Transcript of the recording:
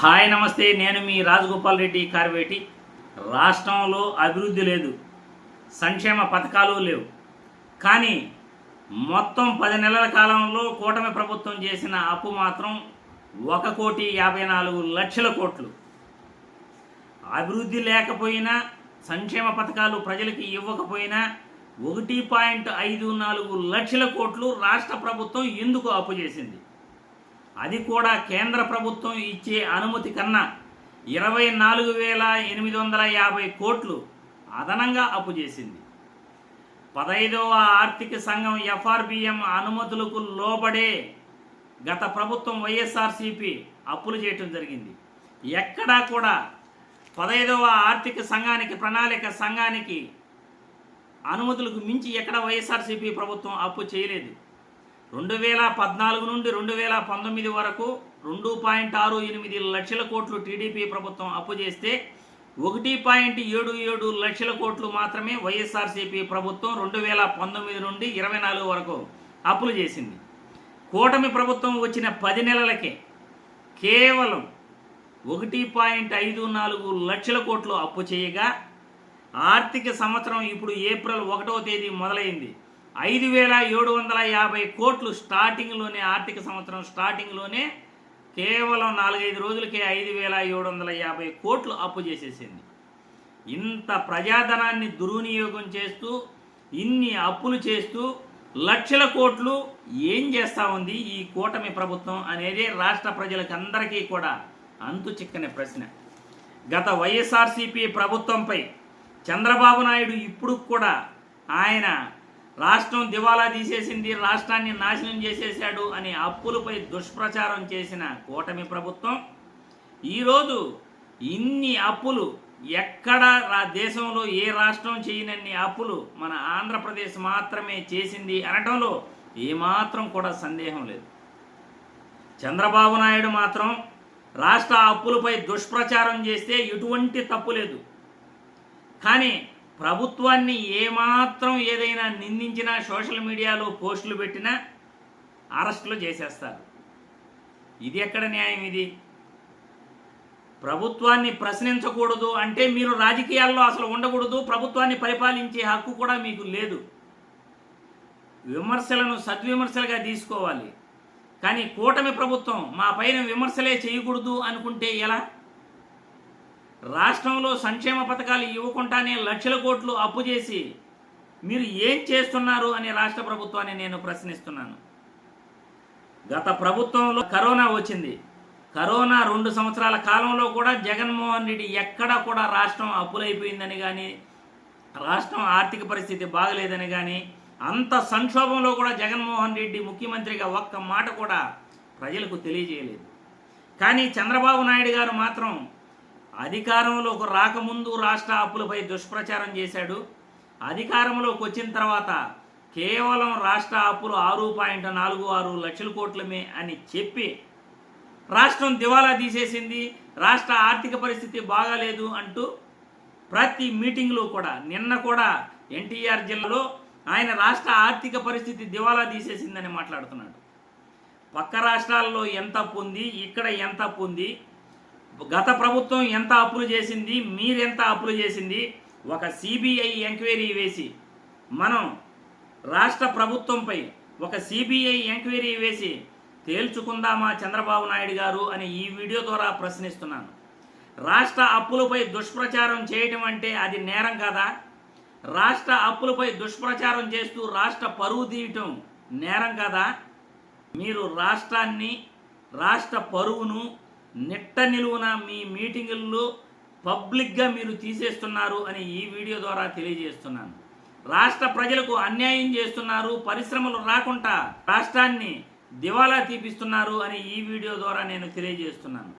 Hi నమస్తే. నేను మీ రాజగోపాల్ రెడ్డి కార్వేటి. రాష్ట్రంలో అభివృద్ధి లేదు. సంక్షేమ పథకాలు లేవు. కానీ మొత్తం పది నెలల కాలంలో కూటమి ప్రభుత్వం చేసిన అప్పు మాత్రం ఒక కోటి యాభై నాలుగు లక్షల కోట్లు. అభివృద్ధి లేకపోయినా సంక్షేమ పథకాలు ప్రజలకి ఇవ్వకపోయినా ఒకటి పాయింట్ ఐదు నాలుగు లక్షల కోట్లు రాష్ట్ర ప్రభుత్వం ఎందుకు అప్పు చేసింది? అది కూడా కేంద్ర ప్రభుత్వం ఇచ్చే అనుమతి కన్నా ఇరవై నాలుగు వేల ఎనిమిది వందల యాభై కోట్లు అదనంగా అప్పు చేసింది. పదైదవ ఆర్థిక సంఘం ఎఫ్ఆర్బిఎం అనుమతులకు లోబడే గత ప్రభుత్వం వైఎస్ఆర్సిపి అప్పులు చేయటం జరిగింది. ఎక్కడా కూడా పదైదవ ఆర్థిక సంఘానికి ప్రణాళిక సంఘానికి అనుమతులకు మించి ఎక్కడ వైఎస్ఆర్సీపీ ప్రభుత్వం అప్పు చేయలేదు. రెండు వేల పద్నాలుగు నుండి రెండు వేల పంతొమ్మిది వరకు రెండు పాయింట్ ఆరు ఎనిమిది లక్షల కోట్లు టీడీపీ ప్రభుత్వం అప్పు చేస్తే ఒకటి పాయింట్ ఏడు ఏడు లక్షల కోట్లు మాత్రమే వైఎస్ఆర్సీపీ ప్రభుత్వం రెండు వేల పంతొమ్మిది నుండి ఇరవై నాలుగు వరకు అప్పులు చేసింది. కూటమి ప్రభుత్వం వచ్చిన పది నెలలకే కేవలం ఒకటి పాయింట్ ఐదు నాలుగు లక్షల కోట్లు అప్పు చేయగా ఆర్థిక సంవత్సరం ఇప్పుడు ఏప్రిల్ ఒకటవ తేదీ మొదలైంది. ఐదు వేల ఏడు వందల యాభై కోట్లు స్టార్టింగ్లోనే ఆర్థిక సంవత్సరం స్టార్టింగ్లోనే కేవలం నాలుగైదు రోజులకే ఐదు వేల ఏడు వందల యాభై కోట్లు అప్పు చేసేసింది. ఇంత ప్రజాధనాన్ని దుర్వినియోగం చేస్తూ ఇన్ని అప్పులు చేస్తూ లక్షల కోట్లు ఏం చేస్తూ ఉంది ఈ కూటమి ప్రభుత్వం అనేది రాష్ట్ర ప్రజలకు అందరికీ కూడా అంతు చిక్కని ప్రశ్న. గత వైఎస్ఆర్సీపీ ప్రభుత్వంపై చంద్రబాబు నాయుడు ఇప్పుడు కూడా ఆయన రాష్ట్రం దివాలా తీసేసింది రాష్ట్రాన్ని నాశనం చేసేశాడు అని అప్పులపై దుష్ప్రచారం చేసిన కూటమి ప్రభుత్వం. ఈరోజు ఇన్ని అప్పులు ఎక్కడ రా దేశంలో ఏ రాష్ట్రం చేయనన్ని అప్పులు మన ఆంధ్రప్రదేశ్ మాత్రమే చేసింది అనటంలో ఏమాత్రం కూడా సందేహం లేదు. చంద్రబాబు నాయుడు మాత్రం రాష్ట్ర అప్పులపై దుష్ప్రచారం చేస్తే ఎటువంటి తప్పు లేదు. కానీ ప్రభుత్వాన్ని ఏమాత్రం ఏదైనా నిందించినా సోషల్ మీడియాలో పోస్టులు పెట్టినా అరెస్టులు చేసేస్తారు. ఇది ఎక్కడ న్యాయం ఇది? ప్రభుత్వాన్ని ప్రశ్నించకూడదు అంటే మీరు రాజకీయాల్లో అసలు ఉండకూడదు ప్రభుత్వాన్ని పరిపాలించే హక్కు కూడా మీకు లేదు. విమర్శలను సద్విమర్శలుగా తీసుకోవాలి. కానీ కూటమి ప్రభుత్వం మా పైన విమర్శలే చేయకూడదు అనుకుంటే ఎలా? రాష్ట్రంలో సంక్షేమ పథకాలు ఇవ్వకుండానే లక్షల కోట్లు అప్పు చేసి మీరు ఏం చేస్తున్నారు అని రాష్ట్ర ప్రభుత్వాన్ని నేను ప్రశ్నిస్తున్నాను. గత ప్రభుత్వంలో కరోనా వచ్చింది. కరోనా రెండు సంవత్సరాల కాలంలో కూడా జగన్మోహన్ రెడ్డి ఎక్కడా కూడా రాష్ట్రం అప్పులైపోయిందని కానీ రాష్ట్రం ఆర్థిక పరిస్థితి బాగలేదని కానీ అంత సంక్షోభంలో కూడా జగన్మోహన్ రెడ్డి ముఖ్యమంత్రిగా ఒక్క మాట కూడా ప్రజలకు తెలియజేయలేదు. కానీ చంద్రబాబు నాయుడు గారు మాత్రం అధికారంలోకి రాకముందు రాష్ట్ర అప్పులపై దుష్ప్రచారం చేశాడు. అధికారంలోకి వచ్చిన తర్వాత కేవలం రాష్ట్ర అప్పులు ఆరు పాయింట్ నాలుగు ఆరు లక్షల కోట్లమే అని చెప్పి రాష్ట్రం దివాలా తీసేసింది. రాష్ట్ర ఆర్థిక పరిస్థితి బాగాలేదు అంటూ ప్రతి మీటింగ్లో కూడా నిన్న కూడా ఎన్టీఆర్ జిల్లాలో ఆయన రాష్ట్ర ఆర్థిక పరిస్థితి దివాలా తీసేసిందని మాట్లాడుతున్నాడు. పక్క రాష్ట్రాల్లో ఎంత అప్పు ఉంది ఇక్కడ ఎంత అప్పు ఉంది గత ప్రభుత్వం ఎంత అప్పులు చేసింది మీరెంత అప్పులు చేసింది ఒక సిబిఐ ఎంక్వైరీ వేసి మనం రాష్ట్ర ప్రభుత్వంపై ఒక సిబిఐ ఎంక్వైరీ వేసి తేల్చుకుందామా చంద్రబాబు నాయుడు గారు అని ఈ వీడియో ద్వారా ప్రశ్నిస్తున్నాను. రాష్ట్ర అప్పులపై దుష్ప్రచారం చేయటం అంటే అది నేరం కాదా? రాష్ట్ర అప్పులపై దుష్ప్రచారం చేస్తూ రాష్ట్ర పరువు తీయటం నేరం కాదా? మీరు రాష్ట్రాన్ని రాష్ట్ర పరువును నిట్ట నిలువున మీ మీటింగుల్లో పబ్లిక్గా మీరు తీసేస్తున్నారు అని ఈ వీడియో ద్వారా తెలియజేస్తున్నాను. రాష్ట్ర ప్రజలకు అన్యాయం చేస్తున్నారు పరిశ్రమలు రాకుండా రాష్ట్రాన్ని దివాలా తీపిస్తున్నారు అని ఈ వీడియో ద్వారా నేను తెలియజేస్తున్నాను.